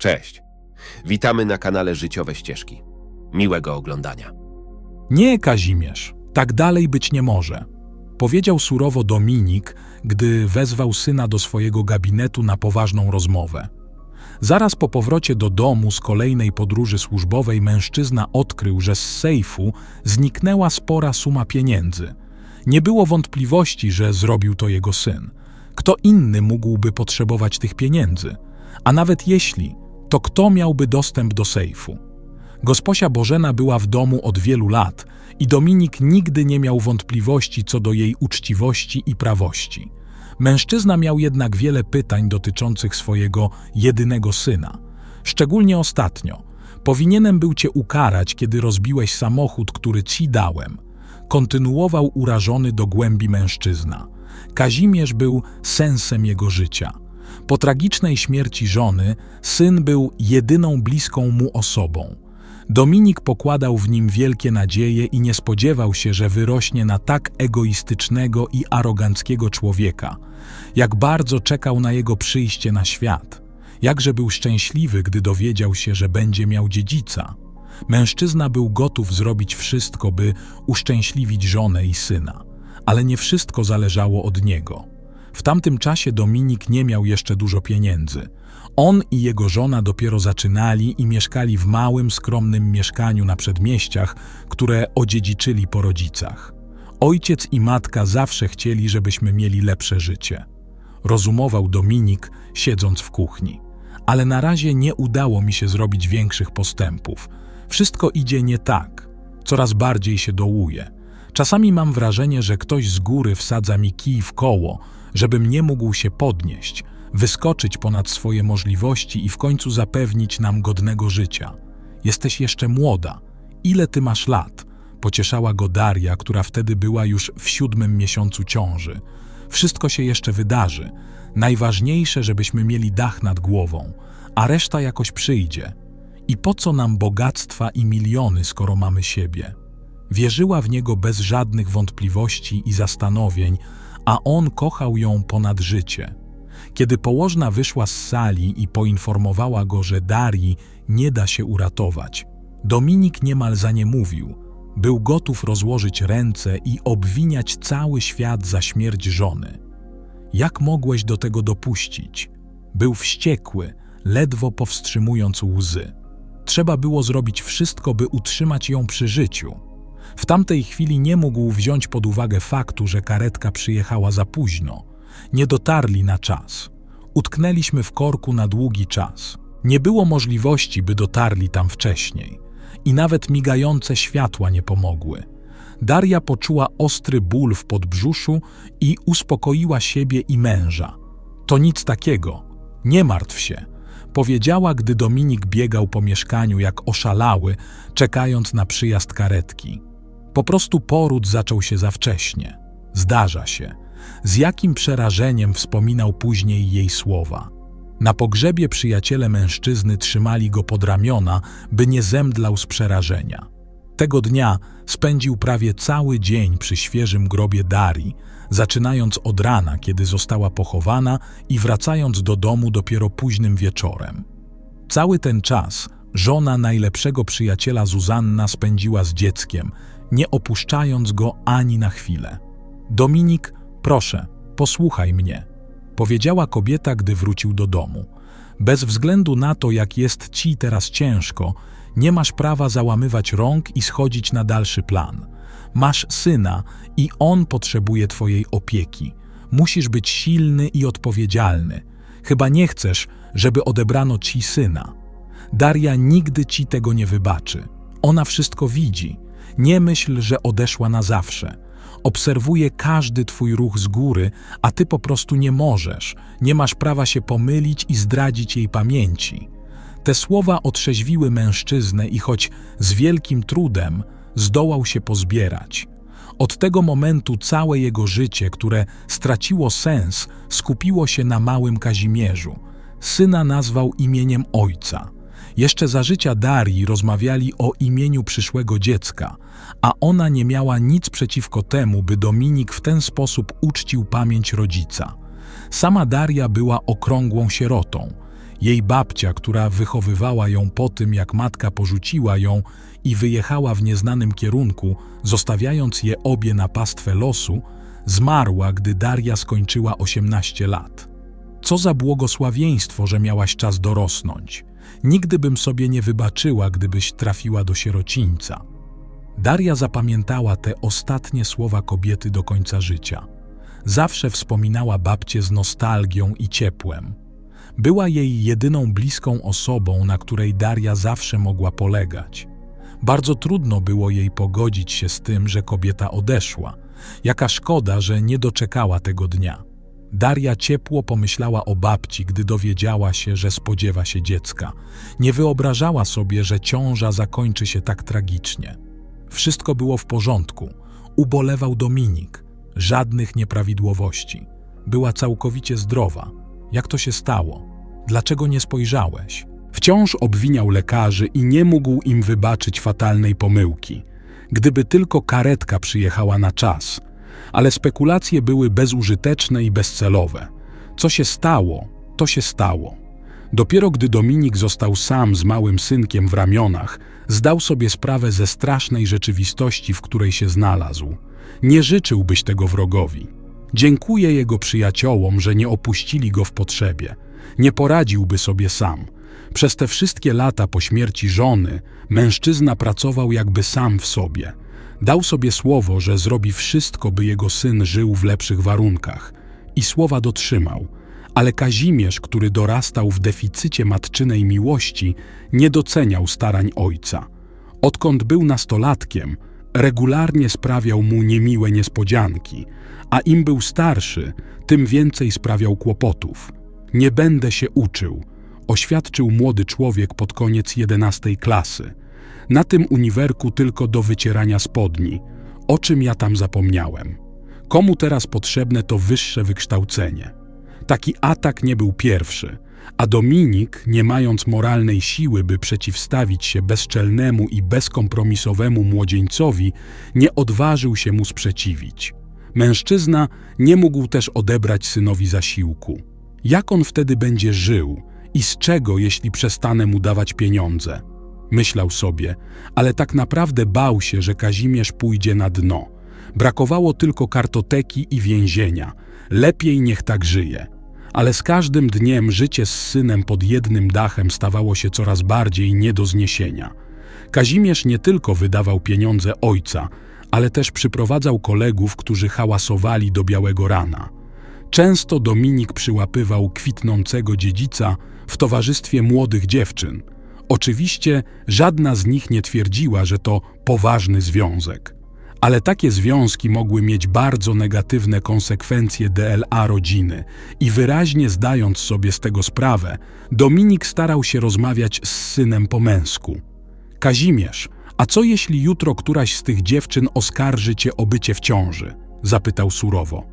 Cześć. Witamy na kanale Życiowe Ścieżki. Miłego oglądania. Nie, Kazimierz, tak dalej być nie może. Powiedział surowo Dominik, gdy wezwał syna do swojego gabinetu na poważną rozmowę. Zaraz po powrocie do domu z kolejnej podróży służbowej mężczyzna odkrył, że z sejfu zniknęła spora suma pieniędzy. Nie było wątpliwości, że zrobił to jego syn. Kto inny mógłby potrzebować tych pieniędzy? A nawet jeśli, to kto miałby dostęp do sejfu? Gosposia Bożena była w domu od wielu lat i Dominik nigdy nie miał wątpliwości co do jej uczciwości i prawości. Mężczyzna miał jednak wiele pytań dotyczących swojego jedynego syna. Szczególnie ostatnio. Powinienem był cię ukarać, kiedy rozbiłeś samochód, który ci dałem. Kontynuował urażony do głębi mężczyzna. Kazimierz był sensem jego życia. Po tragicznej śmierci żony, syn był jedyną bliską mu osobą. Dominik pokładał w nim wielkie nadzieje i nie spodziewał się, że wyrośnie na tak egoistycznego i aroganckiego człowieka. Jak bardzo czekał na jego przyjście na świat. Jakże był szczęśliwy, gdy dowiedział się, że będzie miał dziedzica. Mężczyzna był gotów zrobić wszystko, by uszczęśliwić żonę i syna. Ale nie wszystko zależało od niego. W tamtym czasie Dominik nie miał jeszcze dużo pieniędzy. On i jego żona dopiero zaczynali i mieszkali w małym, skromnym mieszkaniu na przedmieściach, które odziedziczyli po rodzicach. Ojciec i matka zawsze chcieli, żebyśmy mieli lepsze życie. Rozumował Dominik, siedząc w kuchni. Ale na razie nie udało mi się zrobić większych postępów. Wszystko idzie nie tak. Coraz bardziej się dołuję. Czasami mam wrażenie, że ktoś z góry wsadza mi kij w koło, żebym nie mógł się podnieść, wyskoczyć ponad swoje możliwości i w końcu zapewnić nam godnego życia. Jesteś jeszcze młoda. Ile ty masz lat? Pocieszała go Daria, która wtedy była już w siódmym miesiącu ciąży. Wszystko się jeszcze wydarzy. Najważniejsze, żebyśmy mieli dach nad głową, a reszta jakoś przyjdzie. I po co nam bogactwa i miliony, skoro mamy siebie? Wierzyła w niego bez żadnych wątpliwości i zastanowień, a on kochał ją ponad życie. Kiedy położna wyszła z sali i poinformowała go, że Darii nie da się uratować, Dominik niemal za nie mówił. Był gotów rozłożyć ręce i obwiniać cały świat za śmierć żony. Jak mogłeś do tego dopuścić? Był wściekły, ledwo powstrzymując łzy. Trzeba było zrobić wszystko, by utrzymać ją przy życiu. W tamtej chwili nie mógł wziąć pod uwagę faktu, że karetka przyjechała za późno. Nie dotarli na czas. Utknęliśmy w korku na długi czas. Nie było możliwości, by dotarli tam wcześniej. I nawet migające światła nie pomogły. Daria poczuła ostry ból w podbrzuszu i uspokoiła siebie i męża. To nic takiego. Nie martw się. Powiedziała, gdy Dominik biegał po mieszkaniu jak oszalały, czekając na przyjazd karetki. Po prostu poród zaczął się za wcześnie. Zdarza się. Z jakim przerażeniem wspominał później jej słowa. Na pogrzebie przyjaciele mężczyzny trzymali go pod ramiona, by nie zemdlał z przerażenia. Tego dnia spędził prawie cały dzień przy świeżym grobie Darii, zaczynając od rana, kiedy została pochowana i wracając do domu dopiero późnym wieczorem. Cały ten czas żona najlepszego przyjaciela Zuzanna spędziła z dzieckiem, nie opuszczając go ani na chwilę. Dominik, proszę, posłuchaj mnie, powiedziała kobieta, gdy wrócił do domu. Bez względu na to, jak jest ci teraz ciężko, nie masz prawa załamywać rąk i schodzić na dalszy plan. Masz syna i on potrzebuje twojej opieki. Musisz być silny i odpowiedzialny. Chyba nie chcesz, żeby odebrano ci syna. Daria nigdy ci tego nie wybaczy. Ona wszystko widzi. Nie myśl, że odeszła na zawsze. Obserwuje każdy twój ruch z góry, a ty po prostu nie możesz. Nie masz prawa się pomylić i zdradzić jej pamięci. Te słowa otrzeźwiły mężczyznę i choć z wielkim trudem zdołał się pozbierać. Od tego momentu całe jego życie, które straciło sens, skupiło się na małym Kazimierzu. Syna nazwał imieniem ojca. Jeszcze za życia Darii rozmawiali o imieniu przyszłego dziecka, a ona nie miała nic przeciwko temu, by Dominik w ten sposób uczcił pamięć rodzica. Sama Daria była okrągłą sierotą. Jej babcia, która wychowywała ją po tym, jak matka porzuciła ją i wyjechała w nieznanym kierunku, zostawiając je obie na pastwę losu, zmarła, gdy Daria skończyła 18 lat. Co za błogosławieństwo, że miałaś czas dorosnąć. Nigdy bym sobie nie wybaczyła, gdybyś trafiła do sierocińca. Daria zapamiętała te ostatnie słowa kobiety do końca życia. Zawsze wspominała babcię z nostalgią i ciepłem. Była jej jedyną bliską osobą, na której Daria zawsze mogła polegać. Bardzo trudno było jej pogodzić się z tym, że kobieta odeszła. Jaka szkoda, że nie doczekała tego dnia. Daria ciepło pomyślała o babci, gdy dowiedziała się, że spodziewa się dziecka. Nie wyobrażała sobie, że ciąża zakończy się tak tragicznie. Wszystko było w porządku. Ubolewał Dominik. Żadnych nieprawidłowości. Była całkowicie zdrowa. Jak to się stało? Dlaczego nie spojrzałeś? Wciąż obwiniał lekarzy i nie mógł im wybaczyć fatalnej pomyłki. Gdyby tylko karetka przyjechała na czas. Ale spekulacje były bezużyteczne i bezcelowe. Co się stało, to się stało. Dopiero gdy Dominik został sam z małym synkiem w ramionach, zdał sobie sprawę ze strasznej rzeczywistości, w której się znalazł. Nie życzyłbyś tego wrogowi. Dziękuję jego przyjaciołom, że nie opuścili go w potrzebie. Nie poradziłby sobie sam. Przez te wszystkie lata po śmierci żony mężczyzna pracował jakby sam w sobie. Dał sobie słowo, że zrobi wszystko, by jego syn żył w lepszych warunkach. I słowa dotrzymał. Ale Kazimierz, który dorastał w deficycie matczynej miłości, nie doceniał starań ojca. Odkąd był nastolatkiem, regularnie sprawiał mu niemiłe niespodzianki, a im był starszy, tym więcej sprawiał kłopotów. Nie będę się uczył, oświadczył młody człowiek pod koniec jedenastej klasy. Na tym uniwerku tylko do wycierania spodni. O czym ja tam zapomniałem? Komu teraz potrzebne to wyższe wykształcenie? Taki atak nie był pierwszy, a Dominik, nie mając moralnej siły, by przeciwstawić się bezczelnemu i bezkompromisowemu młodzieńcowi, nie odważył się mu sprzeciwić. Mężczyzna nie mógł też odebrać synowi zasiłku. Jak on wtedy będzie żył i z czego, jeśli przestanę mu dawać pieniądze? Myślał sobie, ale tak naprawdę bał się, że Kazimierz pójdzie na dno. Brakowało tylko kartoteki i więzienia. Lepiej niech tak żyje. Ale z każdym dniem życie z synem pod jednym dachem stawało się coraz bardziej nie do zniesienia. Kazimierz nie tylko wydawał pieniądze ojca, ale też przyprowadzał kolegów, którzy hałasowali do białego rana. Często Dominik przyłapywał kwitnącego dziedzica w towarzystwie młodych dziewczyn. Oczywiście żadna z nich nie twierdziła, że to poważny związek. Ale takie związki mogły mieć bardzo negatywne konsekwencje DLA rodziny i wyraźnie zdając sobie z tego sprawę, Dominik starał się rozmawiać z synem po męsku. Kazimierz, a co jeśli jutro któraś z tych dziewczyn oskarży cię o bycie w ciąży? Zapytał surowo.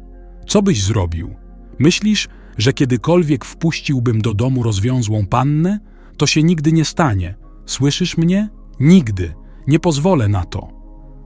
Co byś zrobił? Myślisz, że kiedykolwiek wpuściłbym do domu rozwiązłą pannę? To się nigdy nie stanie. Słyszysz mnie? Nigdy. Nie pozwolę na to.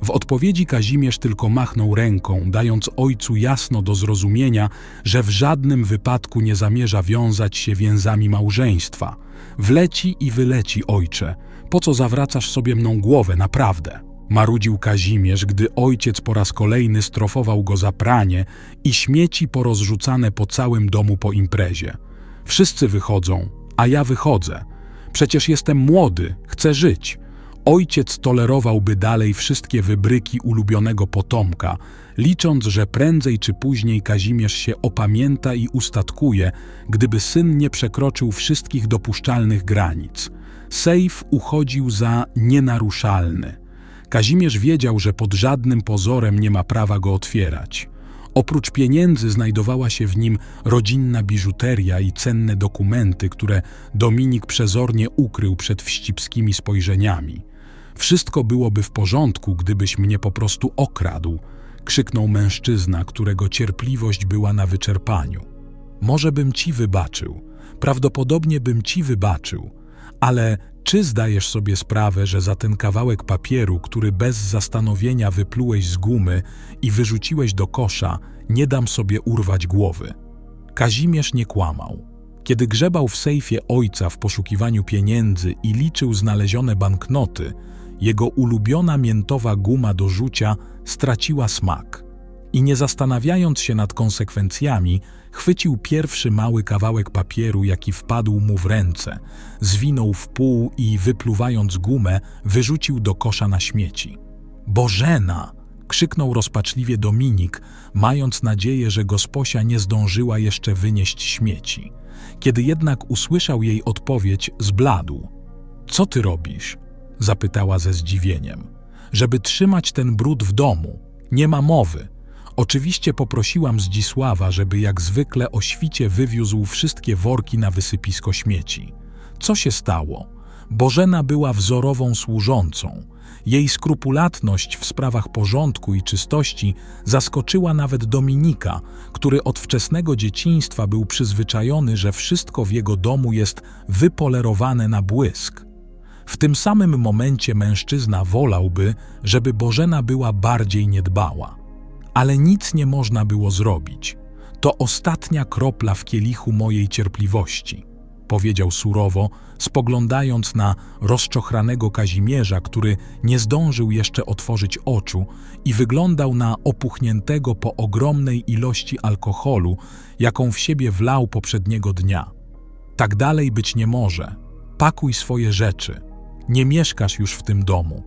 W odpowiedzi Kazimierz tylko machnął ręką, dając ojcu jasno do zrozumienia, że w żadnym wypadku nie zamierza wiązać się więzami małżeństwa. Wleci i wyleci, ojcze. Po co zawracasz sobie mną głowę, naprawdę? Marudził Kazimierz, gdy ojciec po raz kolejny strofował go za pranie i śmieci porozrzucane po całym domu po imprezie. Wszyscy wychodzą, a ja wychodzę. Przecież jestem młody, chcę żyć. Ojciec tolerowałby dalej wszystkie wybryki ulubionego potomka, licząc, że prędzej czy później Kazimierz się opamięta i ustatkuje, gdyby syn nie przekroczył wszystkich dopuszczalnych granic. Sejf uchodził za nienaruszalny. Kazimierz wiedział, że pod żadnym pozorem nie ma prawa go otwierać. Oprócz pieniędzy znajdowała się w nim rodzinna biżuteria i cenne dokumenty, które Dominik przezornie ukrył przed wścibskimi spojrzeniami. Wszystko byłoby w porządku, gdybyś mnie po prostu okradł, krzyknął mężczyzna, którego cierpliwość była na wyczerpaniu. Może bym ci wybaczył, prawdopodobnie bym ci wybaczył, ale czy zdajesz sobie sprawę, że za ten kawałek papieru, który bez zastanowienia wyplułeś z gumy i wyrzuciłeś do kosza, nie dam sobie urwać głowy? Kazimierz nie kłamał. Kiedy grzebał w sejfie ojca w poszukiwaniu pieniędzy i liczył znalezione banknoty, jego ulubiona miętowa guma do rzucia straciła smak. I nie zastanawiając się nad konsekwencjami, chwycił pierwszy mały kawałek papieru, jaki wpadł mu w ręce, zwinął w pół i, wypluwając gumę, wyrzucił do kosza na śmieci. Bożena! krzyknął rozpaczliwie Dominik, mając nadzieję, że gosposia nie zdążyła jeszcze wynieść śmieci. Kiedy jednak usłyszał jej odpowiedź, zbladł. Co ty robisz? zapytała ze zdziwieniem. Żeby trzymać ten brud w domu. Nie ma mowy. Oczywiście poprosiłam Zdzisława, żeby jak zwykle o świcie wywiózł wszystkie worki na wysypisko śmieci. Co się stało? Bożena była wzorową służącą. Jej skrupulatność w sprawach porządku i czystości zaskoczyła nawet Dominika, który od wczesnego dzieciństwa był przyzwyczajony, że wszystko w jego domu jest wypolerowane na błysk. W tym samym momencie mężczyzna wolałby, żeby Bożena była bardziej niedbała. Ale nic nie można było zrobić. To ostatnia kropla w kielichu mojej cierpliwości, powiedział surowo, spoglądając na rozczochranego Kazimierza, który nie zdążył jeszcze otworzyć oczu i wyglądał na opuchniętego po ogromnej ilości alkoholu, jaką w siebie wlał poprzedniego dnia. Tak dalej być nie może. Pakuj swoje rzeczy. Nie mieszkasz już w tym domu.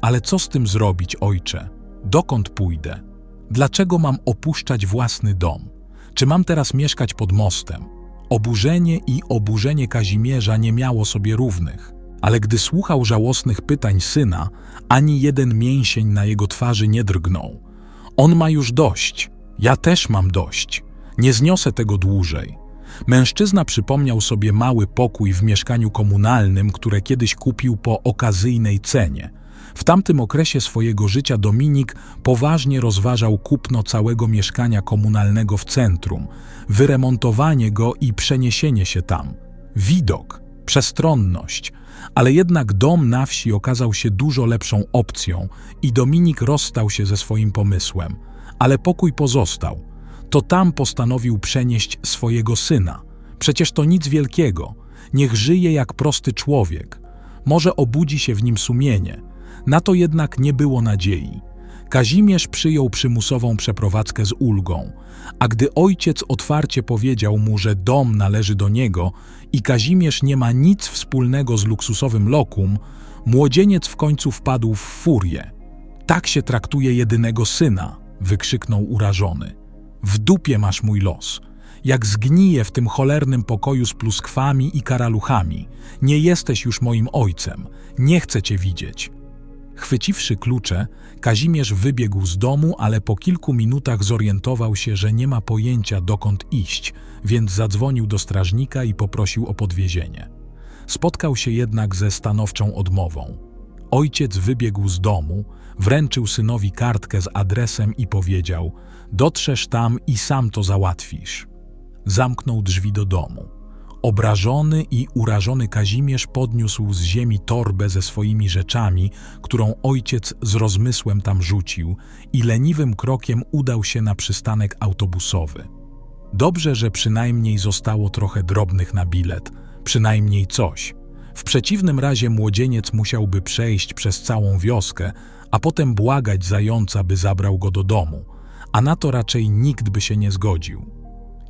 Ale co z tym zrobić, ojcze? Dokąd pójdę? Dlaczego mam opuszczać własny dom? Czy mam teraz mieszkać pod mostem? Oburzenie i oburzenie Kazimierza nie miało sobie równych, ale gdy słuchał żałosnych pytań syna, ani jeden mięsień na jego twarzy nie drgnął. On ma już dość. Ja też mam dość. Nie zniosę tego dłużej. Mężczyzna przypomniał sobie mały pokój w mieszkaniu komunalnym, które kiedyś kupił po okazyjnej cenie. W tamtym okresie swojego życia Dominik poważnie rozważał kupno całego mieszkania komunalnego w centrum, wyremontowanie go i przeniesienie się tam. Widok, przestronność, ale jednak dom na wsi okazał się dużo lepszą opcją i Dominik rozstał się ze swoim pomysłem. Ale pokój pozostał. To tam postanowił przenieść swojego syna. Przecież to nic wielkiego. Niech żyje jak prosty człowiek. Może obudzi się w nim sumienie. Na to jednak nie było nadziei. Kazimierz przyjął przymusową przeprowadzkę z ulgą, a gdy ojciec otwarcie powiedział mu, że dom należy do niego i Kazimierz nie ma nic wspólnego z luksusowym lokum, młodzieniec w końcu wpadł w furię. Tak się traktuje jedynego syna, wykrzyknął urażony. W dupie masz mój los. Jak zgniję w tym cholernym pokoju z pluskwami i karaluchami. Nie jesteś już moim ojcem. Nie chcę cię widzieć. Chwyciwszy klucze, Kazimierz wybiegł z domu, ale po kilku minutach zorientował się, że nie ma pojęcia dokąd iść, więc zadzwonił do strażnika i poprosił o podwiezienie. Spotkał się jednak ze stanowczą odmową. Ojciec wybiegł z domu, wręczył synowi kartkę z adresem i powiedział: Dotrzesz tam i sam to załatwisz. Zamknął drzwi do domu. Obrażony i urażony Kazimierz podniósł z ziemi torbę ze swoimi rzeczami, którą ojciec z rozmysłem tam rzucił, i leniwym krokiem udał się na przystanek autobusowy. Dobrze, że przynajmniej zostało trochę drobnych na bilet, przynajmniej coś. W przeciwnym razie młodzieniec musiałby przejść przez całą wioskę, a potem błagać zająca, by zabrał go do domu, a na to raczej nikt by się nie zgodził.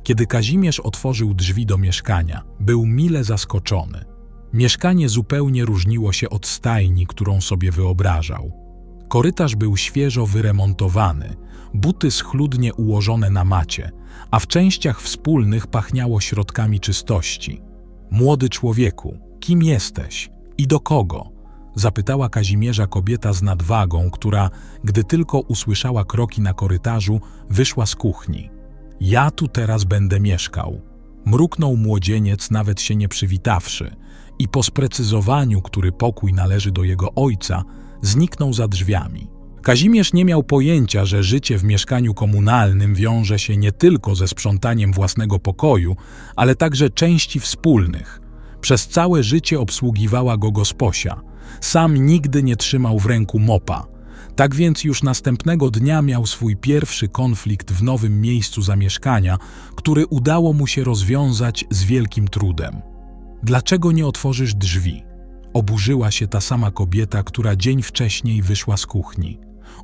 Kiedy Kazimierz otworzył drzwi do mieszkania, był mile zaskoczony. Mieszkanie zupełnie różniło się od stajni, którą sobie wyobrażał. Korytarz był świeżo wyremontowany, buty schludnie ułożone na macie, a w częściach wspólnych pachniało środkami czystości. Młody człowieku, kim jesteś i do kogo? Zapytała Kazimierza kobieta z nadwagą, która, gdy tylko usłyszała kroki na korytarzu, wyszła z kuchni. Ja tu teraz będę mieszkał. Mruknął młodzieniec, nawet się nie przywitawszy, i po sprecyzowaniu, który pokój należy do jego ojca, zniknął za drzwiami. Kazimierz nie miał pojęcia, że życie w mieszkaniu komunalnym wiąże się nie tylko ze sprzątaniem własnego pokoju, ale także części wspólnych. Przez całe życie obsługiwała go gosposia. Sam nigdy nie trzymał w ręku mopa. Tak więc już następnego dnia miał swój pierwszy konflikt w nowym miejscu zamieszkania, który udało mu się rozwiązać z wielkim trudem. Dlaczego nie otworzysz drzwi? Oburzyła się ta sama kobieta, która dzień wcześniej wyszła z kuchni.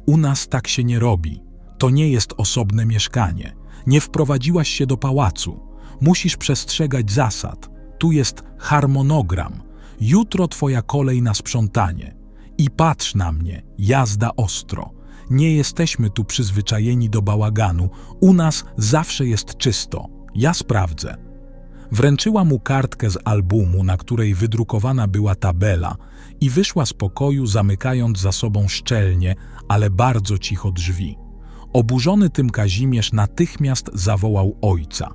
U nas tak się nie robi. To nie jest osobne mieszkanie. Nie wprowadziłaś się do pałacu. Musisz przestrzegać zasad. Tu jest harmonogram. Jutro twoja kolej na sprzątanie. I patrz na mnie, jazda ostro. Nie jesteśmy tu przyzwyczajeni do bałaganu. U nas zawsze jest czysto. Ja sprawdzę. Wręczyła mu kartkę z albumu, na której wydrukowana była tabela, i wyszła z pokoju, zamykając za sobą szczelnie, ale bardzo cicho drzwi. Oburzony tym Kazimierz natychmiast zawołał ojca.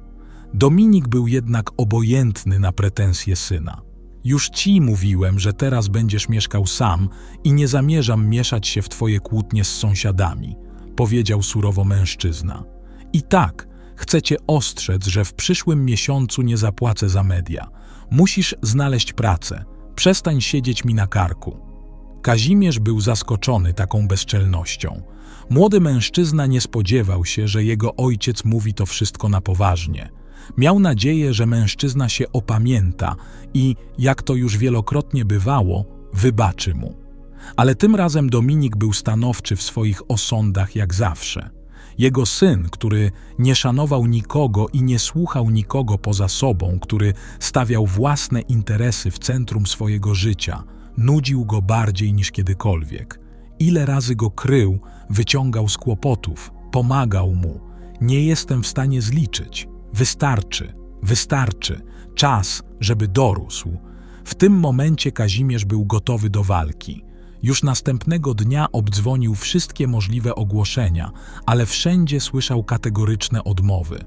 Dominik był jednak obojętny na pretensje syna. Już ci mówiłem, że teraz będziesz mieszkał sam i nie zamierzam mieszać się w twoje kłótnie z sąsiadami, powiedział surowo mężczyzna. I tak, chcę cię ostrzec, że w przyszłym miesiącu nie zapłacę za media. Musisz znaleźć pracę. Przestań siedzieć mi na karku. Kazimierz był zaskoczony taką bezczelnością. Młody mężczyzna nie spodziewał się, że jego ojciec mówi to wszystko na poważnie. Miał nadzieję, że mężczyzna się opamięta i, jak to już wielokrotnie bywało, wybaczy mu. Ale tym razem Dominik był stanowczy w swoich osądach jak zawsze. Jego syn, który nie szanował nikogo i nie słuchał nikogo poza sobą, który stawiał własne interesy w centrum swojego życia, nudził go bardziej niż kiedykolwiek. Ile razy go krył, wyciągał z kłopotów, pomagał mu. Nie jestem w stanie zliczyć. Wystarczy, wystarczy. Czas, żeby dorósł. W tym momencie Kazimierz był gotowy do walki. Już następnego dnia obdzwonił wszystkie możliwe ogłoszenia, ale wszędzie słyszał kategoryczne odmowy.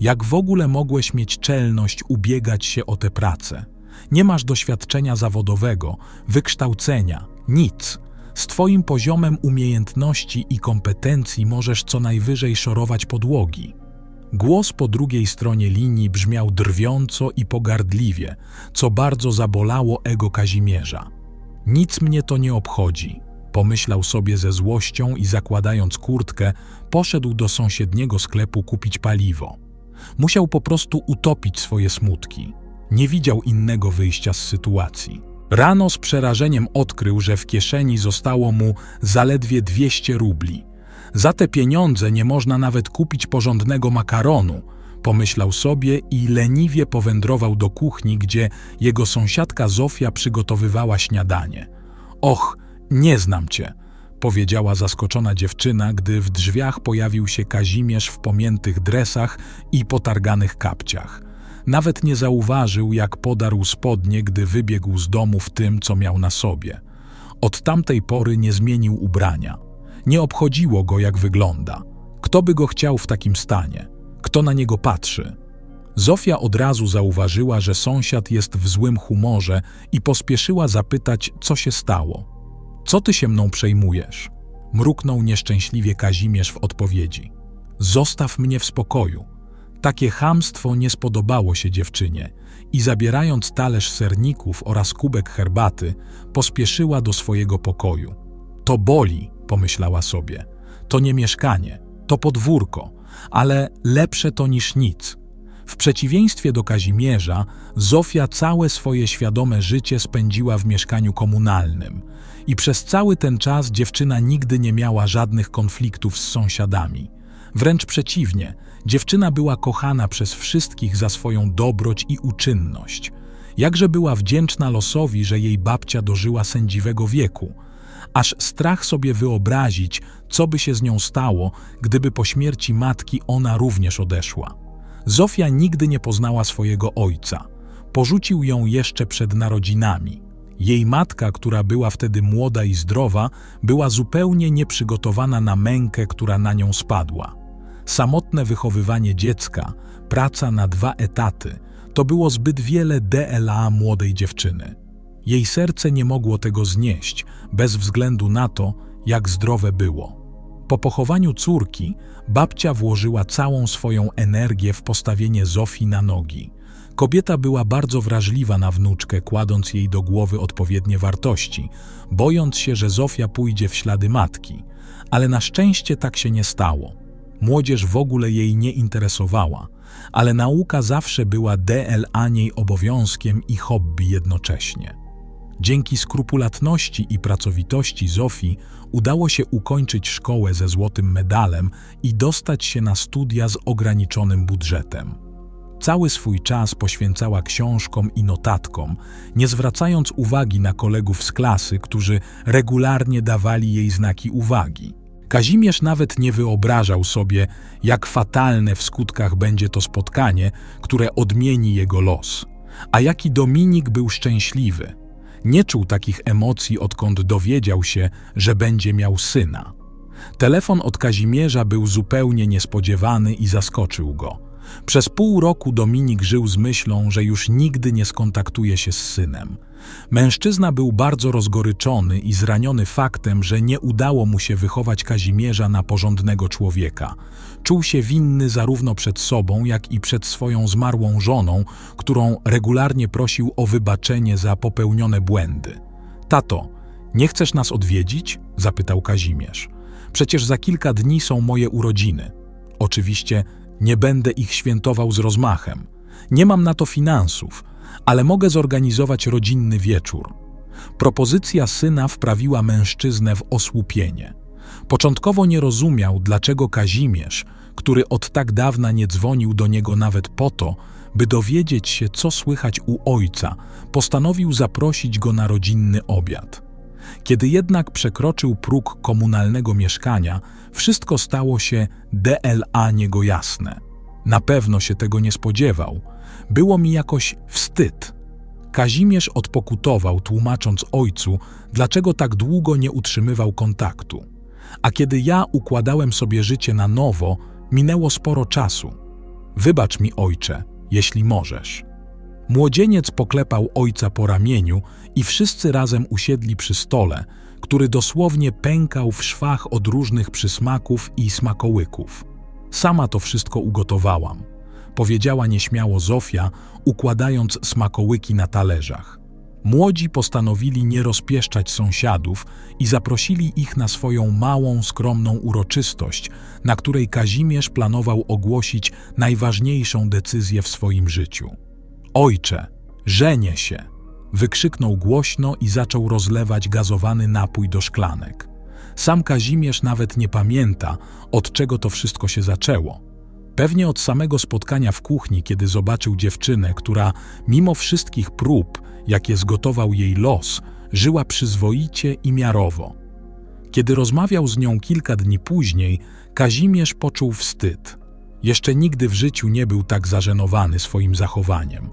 Jak w ogóle mogłeś mieć czelność ubiegać się o tę pracę? Nie masz doświadczenia zawodowego, wykształcenia, nic. Z twoim poziomem umiejętności i kompetencji możesz co najwyżej szorować podłogi. Głos po drugiej stronie linii brzmiał drwiąco i pogardliwie, co bardzo zabolało ego Kazimierza. Nic mnie to nie obchodzi, pomyślał sobie ze złością i zakładając kurtkę, poszedł do sąsiedniego sklepu kupić paliwo. Musiał po prostu utopić swoje smutki. Nie widział innego wyjścia z sytuacji. Rano z przerażeniem odkrył, że w kieszeni zostało mu zaledwie 200 rubli. Za te pieniądze nie można nawet kupić porządnego makaronu, pomyślał sobie i leniwie powędrował do kuchni, gdzie jego sąsiadka Zofia przygotowywała śniadanie. Och, nie znam cię, powiedziała zaskoczona dziewczyna, gdy w drzwiach pojawił się Kazimierz w pomiętych dresach i potarganych kapciach. Nawet nie zauważył, jak podarł spodnie, gdy wybiegł z domu w tym, co miał na sobie. Od tamtej pory nie zmienił ubrania. Nie obchodziło go, jak wygląda. Kto by go chciał w takim stanie? Kto na niego patrzy? Zofia od razu zauważyła, że sąsiad jest w złym humorze i pospieszyła zapytać, co się stało. Co ty się mną przejmujesz? Mruknął nieszczęśliwie Kazimierz w odpowiedzi. Zostaw mnie w spokoju. Takie chamstwo nie spodobało się dziewczynie i zabierając talerz serników oraz kubek herbaty, pospieszyła do swojego pokoju. To boli, pomyślała sobie. To nie mieszkanie, to podwórko, ale lepsze to niż nic. W przeciwieństwie do Kazimierza, Zofia całe swoje świadome życie spędziła w mieszkaniu komunalnym i przez cały ten czas dziewczyna nigdy nie miała żadnych konfliktów z sąsiadami. Wręcz przeciwnie, dziewczyna była kochana przez wszystkich za swoją dobroć i uczynność. Jakże była wdzięczna losowi, że jej babcia dożyła sędziwego wieku – aż strach sobie wyobrazić, co by się z nią stało, gdyby po śmierci matki ona również odeszła. Zofia nigdy nie poznała swojego ojca. Porzucił ją jeszcze przed narodzinami. Jej matka, która była wtedy młoda i zdrowa, była zupełnie nieprzygotowana na mękę, która na nią spadła. Samotne wychowywanie dziecka, praca na dwa etaty, to było zbyt wiele DLA młodej dziewczyny. Jej serce nie mogło tego znieść, bez względu na to, jak zdrowe było. Po pochowaniu córki, babcia włożyła całą swoją energię w postawienie Zofii na nogi. Kobieta była bardzo wrażliwa na wnuczkę, kładąc jej do głowy odpowiednie wartości, bojąc się, że Zofia pójdzie w ślady matki. Ale na szczęście tak się nie stało. Młodzież w ogóle jej nie interesowała, ale nauka zawsze była dla niej obowiązkiem i hobby jednocześnie. Dzięki skrupulatności i pracowitości Zofii udało się ukończyć szkołę ze złotym medalem i dostać się na studia z ograniczonym budżetem. Cały swój czas poświęcała książkom i notatkom, nie zwracając uwagi na kolegów z klasy, którzy regularnie dawali jej znaki uwagi. Kazimierz nawet nie wyobrażał sobie, jak fatalne w skutkach będzie to spotkanie, które odmieni jego los. A jaki Dominik był szczęśliwy. Nie czuł takich emocji, odkąd dowiedział się, że będzie miał syna. Telefon od Kazimierza był zupełnie niespodziewany i zaskoczył go. Przez pół roku Dominik żył z myślą, że już nigdy nie skontaktuje się z synem. Mężczyzna był bardzo rozgoryczony i zraniony faktem, że nie udało mu się wychować Kazimierza na porządnego człowieka. Czuł się winny zarówno przed sobą, jak i przed swoją zmarłą żoną, którą regularnie prosił o wybaczenie za popełnione błędy. Tato, nie chcesz nas odwiedzić? zapytał Kazimierz. Przecież za kilka dni są moje urodziny. Oczywiście nie będę ich świętował z rozmachem. Nie mam na to finansów, ale mogę zorganizować rodzinny wieczór. Propozycja syna wprawiła mężczyznę w osłupienie. Początkowo nie rozumiał, dlaczego Kazimierz, który od tak dawna nie dzwonił do niego nawet po to, by dowiedzieć się, co słychać u ojca, postanowił zaprosić go na rodzinny obiad. Kiedy jednak przekroczył próg komunalnego mieszkania, wszystko stało się DLA niego jasne. Na pewno się tego nie spodziewał. Było mi jakoś wstyd. Kazimierz odpokutował, tłumacząc ojcu, dlaczego tak długo nie utrzymywał kontaktu. A kiedy ja układałem sobie życie na nowo, minęło sporo czasu. Wybacz mi, ojcze, jeśli możesz. Młodzieniec poklepał ojca po ramieniu i wszyscy razem usiedli przy stole, który dosłownie pękał w szwach od różnych przysmaków i smakołyków. Sama to wszystko ugotowałam, powiedziała nieśmiało Zofia, układając smakołyki na talerzach. Młodzi postanowili nie rozpieszczać sąsiadów i zaprosili ich na swoją małą, skromną uroczystość, na której Kazimierz planował ogłosić najważniejszą decyzję w swoim życiu. Ojcze, żenię się! Wykrzyknął głośno i zaczął rozlewać gazowany napój do szklanek. Sam Kazimierz nawet nie pamięta, od czego to wszystko się zaczęło. Pewnie od samego spotkania w kuchni, kiedy zobaczył dziewczynę, która mimo wszystkich prób, jakie zgotował jej los, żyła przyzwoicie i miarowo. Kiedy rozmawiał z nią kilka dni później, Kazimierz poczuł wstyd. Jeszcze nigdy w życiu nie był tak zażenowany swoim zachowaniem.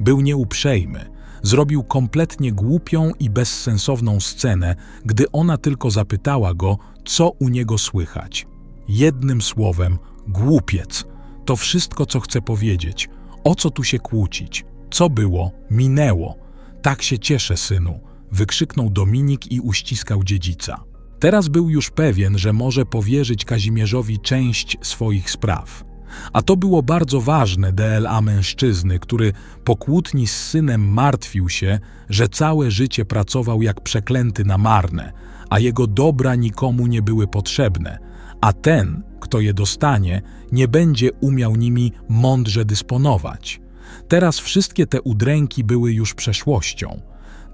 Był nieuprzejmy, zrobił kompletnie głupią i bezsensowną scenę, gdy ona tylko zapytała go, co u niego słychać. Jednym słowem, głupiec. To wszystko, co chcę powiedzieć. O co tu się kłócić? Co było, minęło. Tak się cieszę, synu, wykrzyknął Dominik i uściskał dziedzica. Teraz był już pewien, że może powierzyć Kazimierzowi część swoich spraw. A to było bardzo ważne DLA mężczyzny, który po kłótni z synem martwił się, że całe życie pracował jak przeklęty na marne, a jego dobra nikomu nie były potrzebne, a ten, kto je dostanie, nie będzie umiał nimi mądrze dysponować. Teraz wszystkie te udręki były już przeszłością.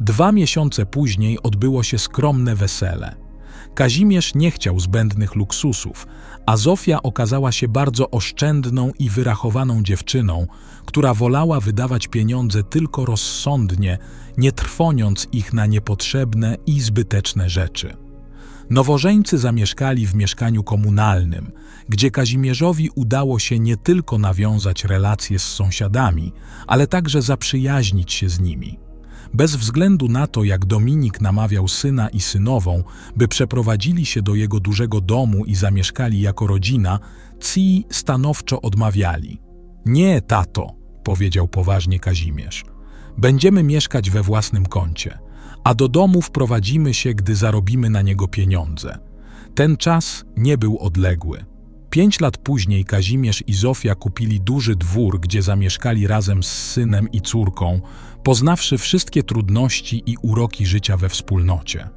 Dwa miesiące później odbyło się skromne wesele. Kazimierz nie chciał zbędnych luksusów, a Zofia okazała się bardzo oszczędną i wyrachowaną dziewczyną, która wolała wydawać pieniądze tylko rozsądnie, nie trwoniąc ich na niepotrzebne i zbyteczne rzeczy. Nowożeńcy zamieszkali w mieszkaniu komunalnym, gdzie Kazimierzowi udało się nie tylko nawiązać relacje z sąsiadami, ale także zaprzyjaźnić się z nimi. Bez względu na to, jak Dominik namawiał syna i synową, by przeprowadzili się do jego dużego domu i zamieszkali jako rodzina, ci stanowczo odmawiali. Nie, tato, powiedział poważnie Kazimierz. Będziemy mieszkać we własnym kącie, a do domu wprowadzimy się, gdy zarobimy na niego pieniądze. Ten czas nie był odległy. Pięć lat później Kazimierz i Zofia kupili duży dwór, gdzie zamieszkali razem z synem i córką, poznawszy wszystkie trudności i uroki życia we wspólnocie.